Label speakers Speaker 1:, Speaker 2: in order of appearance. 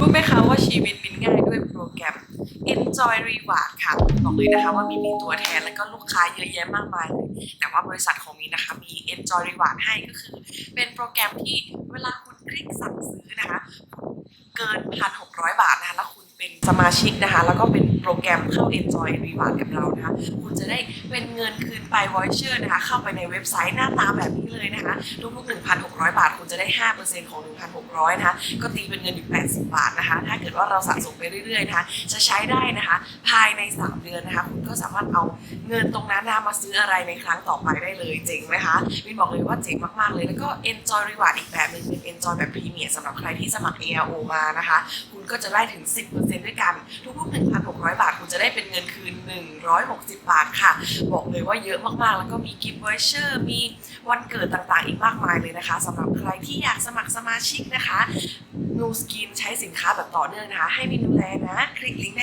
Speaker 1: รู้ไหมคะว่าชีวิตมินง่ายด้วยโปรแกรม Enjoy Reward ค่ะ บอกเลยนะคะว่ามีมีตัวแทนแล้วก็ลูกค้าเยอะแยะมากมายเลยแต่ว่าบริษัทของมีนะคะมี Enjoy Reward ให้ก็คือ เป็นโปรแกรมที่เวลาคุณคลิกสั่งซื้อนะคะ เกิน 1,600 บาทนะคะแล้วคุณ เป็นสมาชิกนะคะ แล้วก็เป็นโปรแกรมเข้า Enjoy Reward กับเรานะคะ คุณจะได้เป็นเงินคืนไป Voucher นะคะ เข้าไปในเว็บไซต์หน้าตาแบบนี้เลยนะคะ ทุกๆ 1,600 บาท คุณจะได้ 5%ของ 1,600 นะคะ ก็ตีเป็นเงินอยู่ 80 บาทนะคะ ถ้าเกิดว่าเราสะสมไปเรื่อยๆ นะคะ จะใช้ได้นะคะ ภายใน 3 เดือนนะคะ คุณก็สามารถเอาเงินตรงนั้นนะคะมาซื้ออะไรในครั้งต่อไปได้เลย เจ๋งไหมคะวินบอกเลยว่าเจ๋งมากๆ เลย แล้วก็ Enjoy Reward อีกแบบหนึงเป็น Enjoy แบบพรีเมียร์สำหรับใครที่สมัคร ARO มานะคะ คุณก็จะได้ถึง 10%ด้วยกัน ทุกๆ 1,600 บาทคุณจะได้เป็นเงินคืน 160 บาทค่ะ บอกเลยว่าเยอะมากๆ แล้วก็มีกิฟต์วอเชอร์มีวันเกิดต่างๆ อีกมากมายเลยนะคะสำหรับใครที่อยากสมัครสมาชิกนะคะนูสกินใช้สินค้าแบบต่อเนื่องนะคะ ให้มีดูแลนะ คลิกลิงก์